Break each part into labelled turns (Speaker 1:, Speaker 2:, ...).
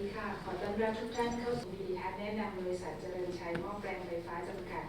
Speaker 1: ดีค่ะ ขอต้อนรับทุกท่านเข้าสู่วิดีทัศน์แนะนำบริษัทเจริญชัยหม้อแปลงไฟฟ้าจำกัด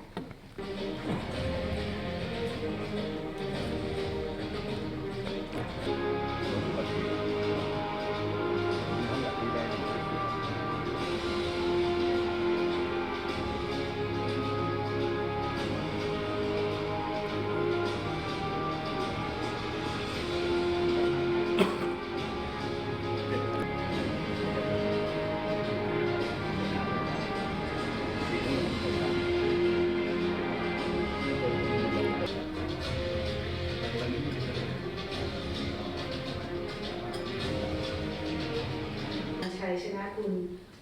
Speaker 1: นะคุณ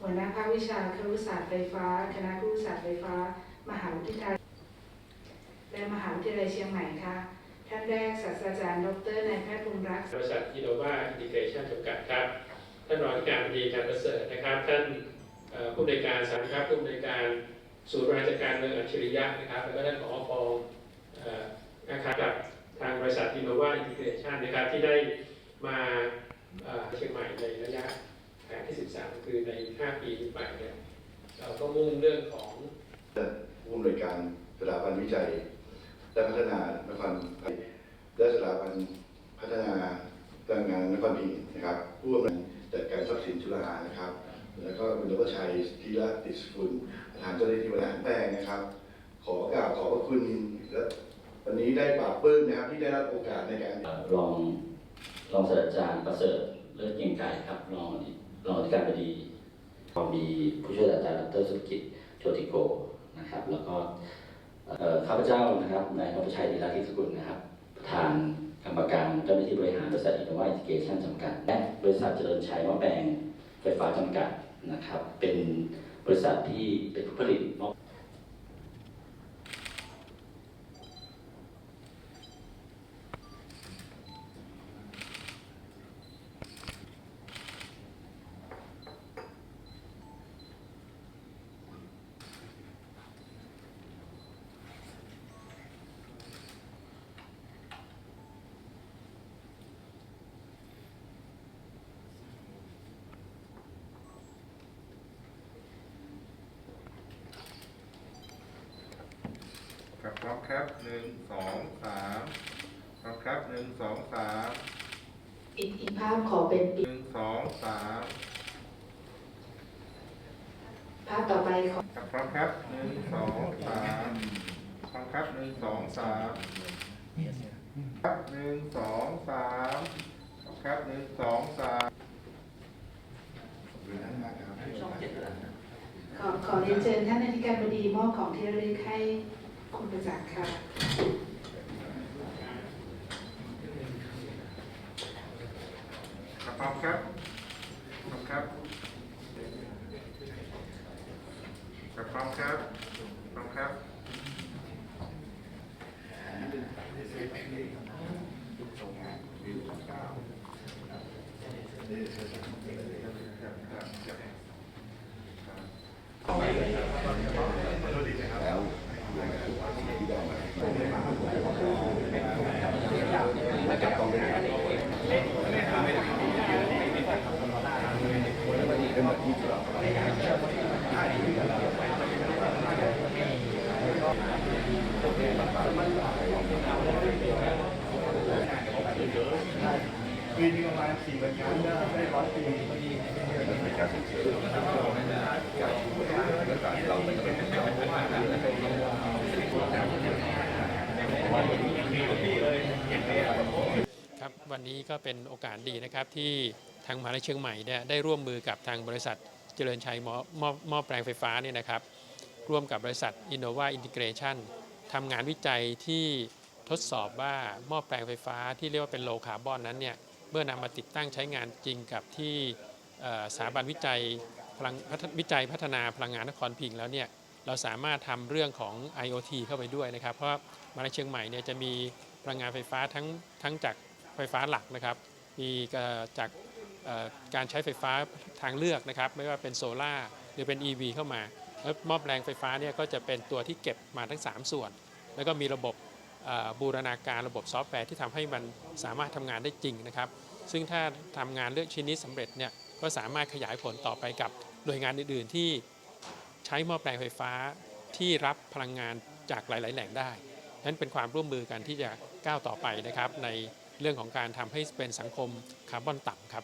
Speaker 1: หัวหน้าภาควิชาครุศาสตร์ไฟฟ้า คณะครุศาสตร์ไฟฟ้า มหาวิทยาลัยและมหาวิทยาลัยเชียงใหม่ค่ะ ท่านแรกศาสตราจารย์ดรนายแพทย์พงษ์รักษ์
Speaker 2: บริษัทอินโนวาอินทิเกชันจำกัดครับ ท่านรองอธิการบดีการประเสริฐนะครับ ท่านเอ่อผู้บริการสารครับผู้บริการศูนย์บริหารจัดการเมืองอัจฉริยะนะครับ แล้วก็ท่านผอฟองนะครับกับทางบริษัทอินโนวาอินทิเกชันนะครับที่ได้มาเชียงใหม่ในระยะ แผนที่ 13 คือใน 5 ปีที่ไปเนี่ยเราก็มุ่งเรื่องของ
Speaker 3: ผู้อำนวยการสถาบันวิจัย และพัฒนานครพิงค์และสถาบันพัฒนาพลังงานนครพิงค์นะครับผู้อำนวยการจัดการทรัพย์สินจุฬานะครับ แล้วก็คุณดรชัยธีระติสกุลประธานเจ้าหน้าที่บริหารแปลงนะครับ ขอกราบขอบพระคุณและวันนี้ได้ปราบปลื้มนะครับที่ได้รับโอกาสในการ
Speaker 4: รองรองศาสตราจารย์ประเสริฐเลิศเกรียงไกรครับรองอธิ รองอธิการบดีพอมีผู้ช่วยศาสตราจารย์ดรสุกิจโชติโกนะครับ แล้วก็ข้าพเจ้านะครับนายนพชัยธีระทิสกุลนะครับ ประธานกรรมการเจ้าหน้าที่บริหารบริษัทอินโนวาอินทิเกชันจำกัด และบริษัทเจริญชัยม้อแปลงไฟฟ้าจำกัดนะครับ เป็นบริษัทที่เป็นผู้ผลิตมอ
Speaker 5: ครับพร้อมครับหนึ่งสองสามพร้อมครับหนึ่งสองสาม
Speaker 1: อีกอีกภาพขอเป็น
Speaker 5: หนึ่งสองสาม
Speaker 1: ภาพต่อไปขอ
Speaker 5: ครับพร้อมครับหนึ่งสองสามพร้อมครับหนึ่งสองสามครับหนึ่งสองสามพร้อมครับหนึ่งสองสาม
Speaker 1: ขอขอเรียนเชิญท่านอธิการบดีมอบของที่ระลึกให้ คุณประจักษ์ค่ะ
Speaker 5: ครับพร้อมครับพร้อมครับครับพร้อมครับพร้อมครับ
Speaker 3: ปี นึงประมาณสี่วันก็ได้ร้อยปีเป็นการส่งเสริม
Speaker 2: ครับวันนี้ก็เป็นโอกาสดีนะครับที่ทางมหาลัยเชียงใหม่ได้ร่วมมือกับทางบริษัทเจริญชัยมอหม้อหม้อแปลงไฟฟ้าเนี่ยนะครับ ร่วมกับบริษัท Innova Integration ทำงานวิจัยที่ทดสอบว่าหม้อแปลงไฟฟ้าที่เรียกว่าเป็นโลคาร์บอนนั้นเนี่ย เมื่อนำมาติดตั้งใช้งานจริงกับที่สถาบันวิจัยพลังพัฒวิจัยพัฒนาพลังงานนครพิงค์แล้วเนี่ยเราสามารถทำเรื่องของ IoT เข้าไปด้วยนะครับ เพราะมาวิทยาลัยเชียงใหม่เนี่ยจะมีพลังงานไฟฟ้าทั้งทั้งจากไฟฟ้าหลักนะครับ มีจากการใช้ไฟฟ้าทางเลือกนะครับ ไม่ว่าเป็นโซลา่าหรือเป็น EV เข้ามา แล้วม้อแปลงไฟฟ้าเนี่ยก็จะเป็นตัวที่เก็บมาทั้ง 3 ส่วน แล้วก็มีระบบ บูรณาการระบบซอฟต์แวร์ที่ทำให้มันสามารถทำงานได้จริงนะครับ ซึ่งถ้าทำงานเลือกชิ้นนี้สำเร็จเนี่ยก็สามารถขยายผลต่อไปกับหน่วยงานอื่น ๆ ที่ใช้หม้อแปลงไฟฟ้าที่รับพลังงานจากหลาย ๆ แหล่งได้นั้นเป็นความร่วมมือกันที่จะก้าวต่อไปนะครับ ในเรื่องของการทำให้เป็นสังคมคาร์บอนต่ำครับ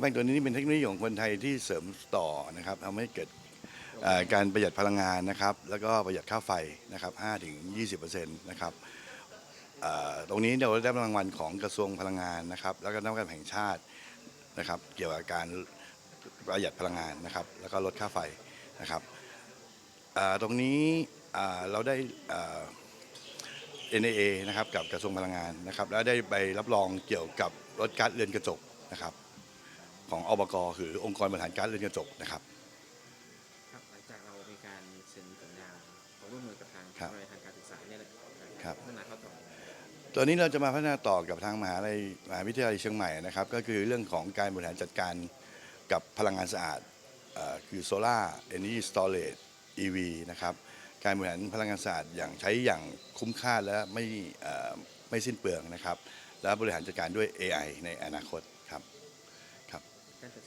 Speaker 3: แป้งตัวนี้เป็นเทคโนโลยีของคนไทยที่เสริมต่อนะครับทำให้เกิดการประหยัดพลังงานนะครับ แล้วก็ประหยัดค่าไฟนะครับ5ถึง20%นะครับตรงนี้เราได้รางวัลของกระทรวงพลังงานนะครับ แล้วก็นวัตกรรแห่งชาตินะครับ เกี่ยวกับการประหยัดพลังงานนะครับ แล้วก็ลดค่าไฟนะครับตรงนี้เราได้เอ่อ NAA นะครับกับกระทรวงพลังงานนะครับ แล้วได้ใบรับรองเกี่ยวกับลดก๊าซเรือนกระจกนะครับ ของอบกคือองค์กรบริหารก๊าซเรือนกระจกนะครับ
Speaker 6: ครับหลังจากเรามีการเซ็นสัญญาความร่วมมือกับทาง
Speaker 3: ครับ
Speaker 6: วิทยาลัยทางการศึกษาเนี่ยแหละ
Speaker 3: ครับ
Speaker 6: พัฒนาเข้าต่อ
Speaker 3: ตัวนี้เราจะมาพัฒนาต่อกับทางมหาลัยมหาวิทยาลัยเชียงใหม่นะครับ ก็คือเรื่องของการบริหารจัดการกับพลังงานสะอาดเอ่อคือโซล่าเอเนจีสตอเรจ EV นะครับ การบริหารพลังงานสะอาดอย่างใช้อย่างคุ้มค่าและไม่เอ่อไม่สิ้นเปลืองนะครับ และบริหารจัดการด้วย AI ในอนาคตครับ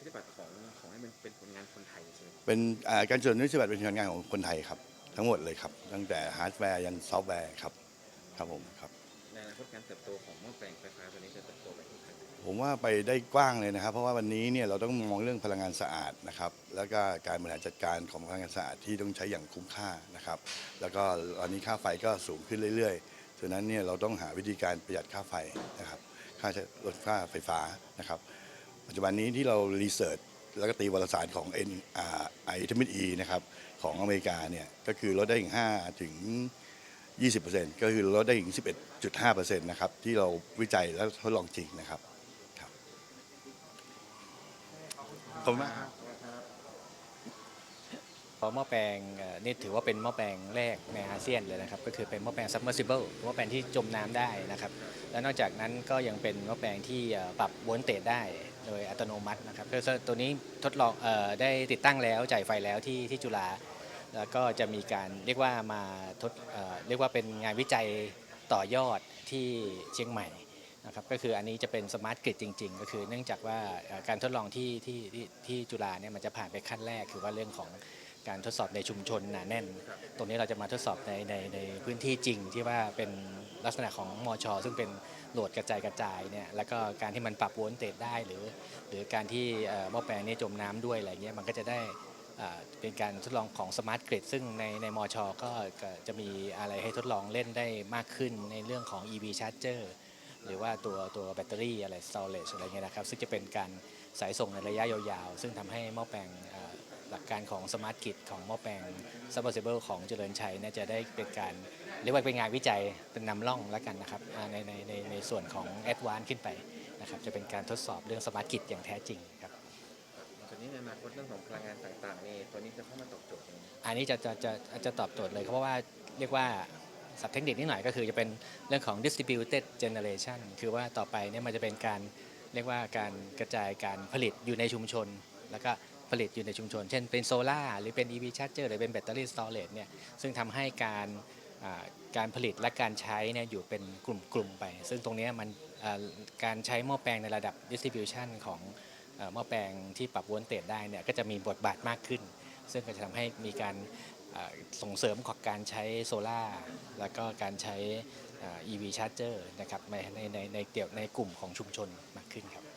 Speaker 6: การจัดซื้อบัตรของของให้มันเป็นผลงานคนไทยใช่ไหม
Speaker 3: เป็นอ่าการจดนิสบัตรเป็นผลงานของคนไทยครับ ทั้งหมดเลยครับ ตั้งแต่ฮาร์ดแวร์ยันซอฟต์แวร์ครับครับผมครับ
Speaker 6: ในอนาคตการเติบโตของหม้อแปลงไฟฟ้าตัวนี้จะเติบโตไปที่ทางไหน
Speaker 3: ผมว่าไปได้กว้างเลยนะครับ เพราะว่าวันนี้เนี่ยเราต้องมองเรื่องพลังงานสะอาดนะครับ แล้วก็การบริหารจัดการของพลังงานสะอาดที่ต้องใช้อย่างคุ้มค่านะครับ แล้วก็ตอนนี้ค่าไฟก็สูงขึ้นเรื่อยๆฉะนั้นเนี่ยเราต้องหาวิธีการประหยัดค่าไฟนะครับ ค่าใช้ลดค่าไฟฟ้านะครับ ปัจจุบันนี้ที่เรารีเสิร์ชแล้วก็ตีวารสารของ N อ่า I t m E นะครับของอเมริกาเนี่ยก็คือลดได้ถึง5ถึง 20%ก็คือลดได้ถึง 11.5%นะครับที่เราวิจัยและทดลองจริงนะครับครับขอบคุณมากครับ
Speaker 7: เพราะหม้อแปลงนี่ถือว่าเป็นหม้อแปลงแรกในอาเซียนเลยนะครับ ก็คือเป็นหม้อแปลง submersible หม้อแปลงที่จมน้ำได้นะครับ และนอกจากนั้นก็ยังเป็นหม้อแปลงที่ปรับวลต์เตจได้ โดยอัตโนมัตินะครับคือตัวนี้ทดลองออได้ติดตั้งแล้วจ่ายไฟแล้วที่ที่จุฬาแล้วก็จะมีการเรียกว่ามาทดเอ่อเรียกว่าเป็นงานวิจัยต่อยอดที่เชียงใหม่นะครับก็คืออันนี้จะเป็นสมาร์ทกริดจริง ๆ ก็คือเนื่องจากว่าการทดลองที่ที่ที่ที่จุฬาเนี่ยมันจะผ่านไปขั้นแรก คือว่าเรื่องของการทดสอบในชุมชนหนาแน่น ตรงนี้เราจะมาทดสอบในในในพื้นที่จริงที่ว่าเป็น ลักษณะของมอชอซึ่งเป็นโหลดกระจายกระจายเนี่ยแล้วก็การที่มันปรับโวลต์เตจได้หรือ หรือการที่หม้อแปลงนี้จมน้ำด้วยอะไรเงี้ยมันก็จะได้เป็นการทดลองของสมาร์ทกริดซึ่งในในมอชอก็จะมีอะไรให้ทดลองเล่นได้มากขึ้นในเรื่องของ EV Charger หรือว่าตัวตัวแบตเตอรี่อะไร storage อะไรเงี้ยนะครับ ซึ่งจะเป็นการสายส่งในระยะยาวๆ ซึ่งทำให้หม้อแปลง หลักการของสมาร์ทกิ t ของหม้อแปลง submersible ของเจริญชัยเนี่ยจะได้เป็นการเรียกว่าเป็นงานวิจัยเป็นนำร่องแล้วกันนะครับอ่าในในในในส่วนของ advance ขึ้นไปนะครับจะเป็นการทดสอบเรื่องสมาร์ทกิ t อย่างแท้จริงครับ
Speaker 6: ส่วนนี้ในอนาคตเรื่องของพลังงานต่างๆนี่ตัวนี้จะเข้ามาตอบโจทย์ยังไง
Speaker 7: อันนี้จะจะจะจะตอบโจทย์เลยเพราะว่าเรียกว่าสับเทคนิคนิดหน่อยก็คือจะเป็นเรื่องของ distributed generation คือว่าต่อไปเนี่ยมันจะเป็นการเรียกว่าการกระจายการผลิตอยู่ในชุมชน แล้วก็ ผลิตอยู่ในชุมชน เช่นเป็นโซลา่าหรือเป็น EV charger หรือเป็นแบตเตอรี่ storage เนี่ยซึ่งทำให้การการผลิตและการใช้เนี่ยอยู่เป็นกลุ่มๆไป ซึ่งตรงนี้มันการใช้หม้อแปลงในระดับ distribution ของหม้อแปลงที่ปรับวลต์เตจได้เนี่ยก็จะมีบทบาทมากขึ้น ซึ่งก็จะทำให้มีการส่งเสริมของการใช้โซลา่าแล้วก็การใช้ EV charger นะครับในในในในเกี่ยวในกลุ่มของชุมชนมากขึ้นครับ